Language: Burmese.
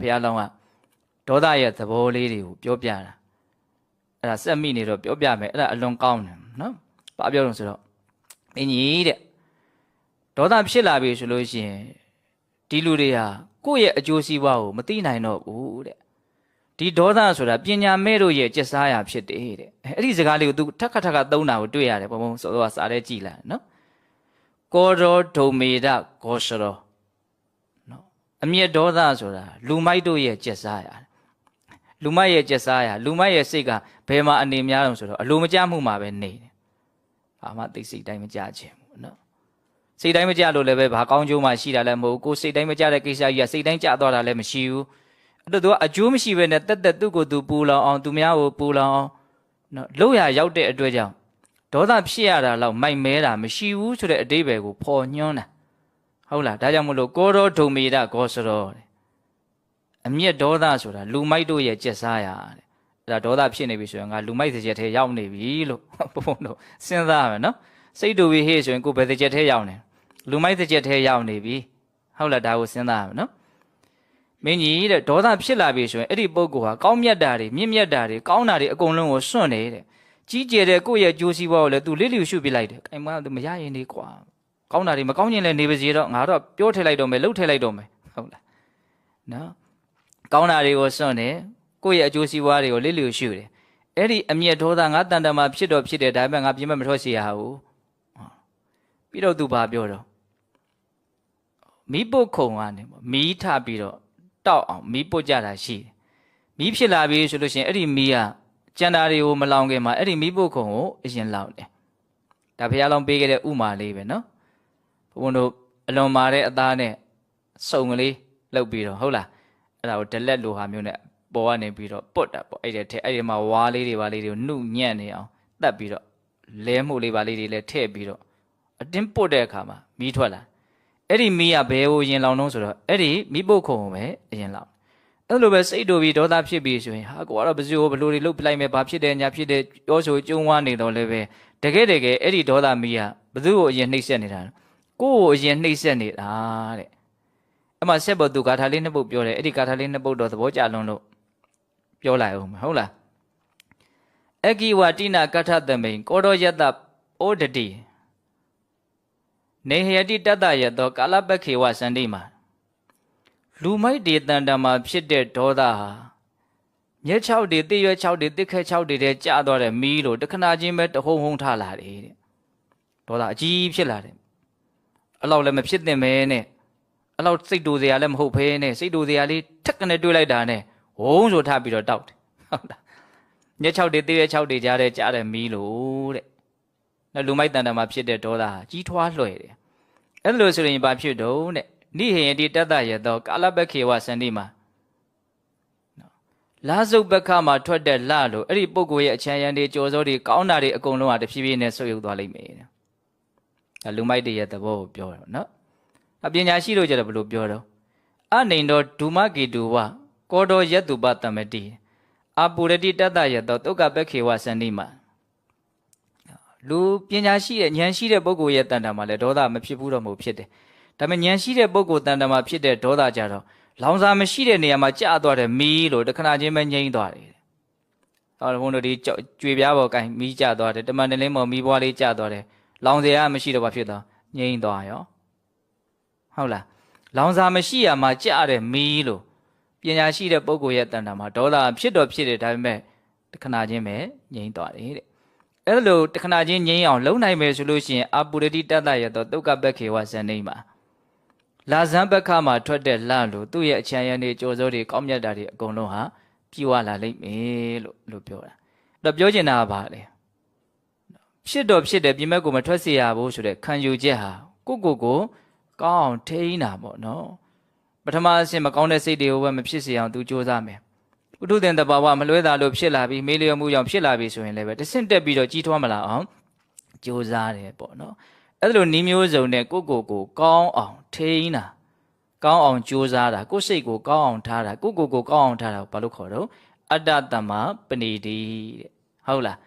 ဘုရားလောင်းကဒေါသရဲ့သဘောလေးတွေကိုပြောပြတာအဲ့ဒါစက်မိနေတော့ပြောပြမယ်အဲ့ဒါအလွန်ကောင်းတယ်နော်ဘာပြောလို့ဆိုတော့မင်းကြီးတဲ့ဒေါသဖြစ်လာပြီဆိုလို့ရှိရင်ဒီလူတွေဟာကိုယ့်ရဲ့အကျိုးစီးပွားကိုမသိနိုင်တော့ဘူးတဲ့ဒီဒေါသဆိုတာပညာမဲ့တို့ရဲ့ကျက်စားရာဖြစ်တယ်တဲ့အဲ့ဒီစကားလေးကို तू ထက်ခါထက်ခါသုံးတာကိုတွေ့ရတယ်ဘုံဘုံစောစောကစားတဲ့ကြည်လာနော်ကောရောဒုံမေဒဂောရှရော အမျက်ဒေါသဆိုတာလူမိုက်တို့ရဲ့ကျက်စားရလူမိုက်ရဲ့ကျက်စားရလူမိုက်ရဲ့စိတ်ကဘယ်မှာအနေများတော့ဆိုတော့အလိုမကျမှုမှာပဲနေတယ်။ဘာမှသိစိတ်တိုင်းမကြခြင်းဘူးနော်။စိတ်တိုင်းမကြလို့လည်းပဲဘာကောင်းကျိုးမှရှိတာလည်းမဟုတ်ဘူး။ကိုယ်စိတ်တိုင်းမကြတဲ့ကိစ္စကြီးကစိတ်တိုင်းကြသွားတာလည်းမရှိဘူး။အဲ့တော့သူကအကျိုးမရှိဘဲနဲ့တက်တက်သူ့ကိုယ်သူပူလောင်အောင်သူများကိုပူလောင်အောင်နော်လို့ရရောက်တဲ့အတွက်ကြောင့်ဒေါသဖြစ်ရတာတော့မိုက်မဲတာမရှိဘူးဆိုတဲ့အတိပ္ပယ်ကိုပေါ်ညွှန်းတာ။ ဟုတ်လားဒါကြောင့်မလို့ကိုရောဒုံမေဒဂောစရောတဲ့အမျက်ဒေါသဆိုတာလူမိုက်တို့ရဲ့ကျက်စားရတဲ့အဲ့ဒါဒေါသဖြစ်နေပြီဆိုရင်ငါလူမိုက်တစ်ချက်ထဲရောက်နေပြီလို့ဘုံဘုံတို့စဉ်းစားမယ်နော်စိတ်တူပြီးဟေ့ဆိုရင်ကိုယ်ဘယ်တစ်ချက်ထဲရောက်နေလူမိုက်တစ်ချက်ထဲရောက်နေပြီဟုတ်လားဒါကိုစဉ်းစားရမယ်နော်မင်းကြီးတဲ့ဒေါသဖြစ်လာပြီဆိုရင်အဲ့ဒီပုဂ္ဂိုလ်ဟာကောင်းမြတ်တာတွေမြင့်မြတ်တာတွေကောင်းတာတွေအကုန်လုံးကိုစွန့်နေတဲ့ကြီးကျယ်တဲ့ကိုယ့်ရဲ့ကြိုးစည်းပွားကိုလည်း तू လစ်လျူရှုပြလိုက်တယ်အိမ်မှာ तू မရရင်နေကွာ ကောင်းတာတွေမကောင်းခြင်းလည်းနေပါစေတော့ငါတော့ပြောထည့်လိုက်တော့မယ်လှုပ်ထည့်လိုက်တော့မယ်ဟုတ်လားနော်ကောင်းတာတွေကိုစွန့်တယ်ကိုယ့်ရဲ့အကျိုးစီးပွားတွေကိုလစ်လျူရှုတယ်အဲ့ဒီအမျက်ဒေါသငါတန်တမာဖြစ်တော့ဖြစ်တယ်ဒါပေမဲ့ငါပြင်မမထွက်စီရဘူးပြီးတော့သူဘာပြောတော့မီးပုတ်ခုံကနေပေါ့မီးထပြီးတော့တောက်အောင်မီးပုတ်ကြတာရှိတယ်မီးဖြစ်လာပြီဆိုလို့ရှိရင်အဲ့ဒီမီးကကြံတာတွေကိုမလောင်ခင်မှာအဲ့ဒီမီးပုတ်ခုံကိုအရင်လောင်တယ်ဒါဘုရားလောင်းပေးခဲ့တဲ့ဥမာလေးပဲနော် ဘုန်းတို့အလွန်မာတဲ့အသားနဲ့စုံကလေးလှုပ်ပြီးတော့ဟုတ်လားအဲ့ဒါကိုဒလက်လိုဟာမျိုးနဲ့ပေါ်ကနေပြီးတော့ပုတ်တာပေါ့အဲ့ဒီထဲအဲ့ဒီမှာဝါးလေးတွေပါလေးတွေကိုနှုတ်ညံ့နေအောင်တတ်ပြီးတော့လဲမှုလေးပါလေးတွေလည်းထည့်ပြီးတော့အတင်းပုတ်တဲ့အခါမှာမီးထွက်လာအဲ့ဒီမီးကဘယ်ကိုရင်လောင်တော့ဆိုတော့အဲ့ဒီမီးပုတ်ခုံကိုပဲအရင်လောင်အဲ့လိုပဲစိတ်တူပြီးဒေါသဖြစ်ပြီးဆိုရင်ဟာကိုကတော့ဘယ်သူဘလို့တွေလုတ်ပလိုက်မယ်ဘာဖြစ်တယ်ညာဖြစ်တယ်ပြောဆိုကျုံဝါနေတော့လည်းပဲတကယ်တကယ်အဲ့ဒီဒေါသမီးကဘယ်သူ့ကိုအရင်နှိပ်စက်နေတာလဲ ကိုယ့်ကိုအရင်နှိပ်စက်နေတာတဲ့အမှဆက်ပေါ်သူဂါထာလေးနှစ်ပုဒ်ပြောတယ်အဲ့ဒီဂါထာလေးနှစ်ပုဒ်တော့သဘောကျလွန်းလို့ပြောလိုက်အောင်မယ်ဟုတ်လားအကိဝတိနာကထသမိန်ကောရောယတဩဒတိနေဟယတိတတ္တယသောကာလပခေဝစန္တိမှာလူမိုက်တွေတန်တမှာဖြစ်တဲ့ဒေါသဟာမြက်6တွေတိရွက်6တွေတစ်ခက်6တွေတဲ့ကြာသွားတဲ့မီးလို့တခဏချင်းပဲတဟုံဟုံထလာတယ်တဲ့ဒေါသအကြီးဖြစ်လာတယ် အဲ့လောက်လည်းမဖြစ်သင့်ပဲနဲ့အဲ့လောက်စိတ်တူစရာလည်းမဟုတ်ဘဲနဲ့စိတ်တူစရာလေးထက်ကနေတွေးလိုက်တာနဲ့ဝုန်းဆိုထပြီးတော့တောက်တယ်ဟုတ်လားညက်6တေးသေးတဲ့6တေးကြားတဲ့ကြားတဲ့မီးလို့တဲ့နော်လူမိုက်တန်တမှာဖြစ်တဲ့ဒေါသဟာကြီးထွားလွှဲတယ်အဲ့လိုဆိုရင်ဘာဖြစ်တော့တဲ့နိဟေယတိတတ္တယသောကာလပခေဝစန္တိမှာနော်လာစုပ်ဘက္ခမှာထွက်တဲ့လလို့အဲ့ဒီပုဂ္ဂိုလ်ရဲ့အချမ်းရံတွေကြော်စောတွေကောင်းတာတွေအကုန်လုံးဟာတဖြည်းဖြည်းနဲ့ဆုပ်ယုပ်သွားလိမ့်မယ်တဲ့ဒါ လူမိုက်တွေရဲ့သဘောကိုပြောတာနော်အပညာရှိလို့ကြတယ်ဘယ်လိုပြောတော့အနေတော်ဒုမကေတုဝကောတော်ယတုပတမတိအပုရတိတတ္တယတောတုတ်ကပခေဝစန္ဒီမလူပညာရှိတဲ့ဉာဏ်ရှိတဲ့ပုဂ္ဂိုလ်ရဲ့တန်တာမှာလည်းဒေါသမဖြစ်ဘူးတော့မဟုတ်ဖြစ်တယ်ဒါပေမဲ့ဉာဏ်ရှိတဲ့ပုဂ္ဂိုလ်တန်တာမှာဖြစ်တဲ့ဒေါသကြတော့လောင်စာမရှိတဲ့နေရာမှာကြာသွားတယ်မီးလို့တခဏချင်းပဲငြိမ့်သွားတယ်ဟောဘုန်းတို့ဒီကြွေပြားပေါ်ကင်မီးကျသွားတယ်တမန်တလင်းပေါ်မီးပွားလေးကျသွားတယ် လောင်စရာမရှိတော့ဘာဖြစ်သွားငြိမ့်သွားရောဟုတ်လားလောင်စာမရှိရမှာကြတဲ့မီးလို့ပညာရှိတဲ့ပုဂ္ဂိုလ်ရဲ့တဏ္ဍာမှာဒေါသဖြစ်တော့ဖြစ်တယ်ဒါပေမဲ့တခဏချင်းပဲငြိမ့်သွားတယ်တဲ့အဲ့လိုတခဏချင်းငြိမ့်အောင်လုံနိုင်မယ်ဆိုလို့ရှိရင်အပုရတိတတ္တရတော့ဒုက္ခပက္ခေဝဇန်နေမှာလာဇံဘက္ခမှာထွက်တဲ့လလို့သူ့ရဲ့အချမ်းရံတွေကြောစိုးတွေကောင်းမြတ်တာတွေအကုန်လုံးဟာပြည့်ဝလာလိမ့်မယ်လို့လို့ပြောတာအဲ့တော့ပြောချင်တာကဘာလဲ ဖြစ်တော့ဖြစ်တယ်ပြင်မဲ့ကိုမထွက်စေရဘူးဆိုတဲ့ခံယူချက်ဟာကိုကိုကိုကောင်းအောင်ထိန်းတာပေါ့နော်ပထမအဆင့်မကောင်းတဲ့စိတ်တွေကိုပဲမဖြစ်စေအောင်သူစူးစမ်းမယ်ဥဒုသင်တဘာဝမလွဲတာလို့ဖြစ်လာပြီးမေးလျော်မှုကြောင့်ဖြစ်လာပြီဆိုရင်လည်းပဲတဆင့်တက်ပြီးတော့ကြီးထွားမလာအောင်စူးစမ်းတယ်ပေါ့နော်အဲ့လိုနီးမျိုးစုံနဲ့ကိုကိုကိုကောင်းအောင်ထိန်းတာကောင်းအောင်စူးစမ်းတာကိုယ်စိတ်ကိုကောင်းအောင်ထားတာကိုကိုကိုကောင်းအောင်ထားတာကိုဘာလို့ခေါ်တော့အတ္တတမပဏိတိတဲ့ဟုတ်လား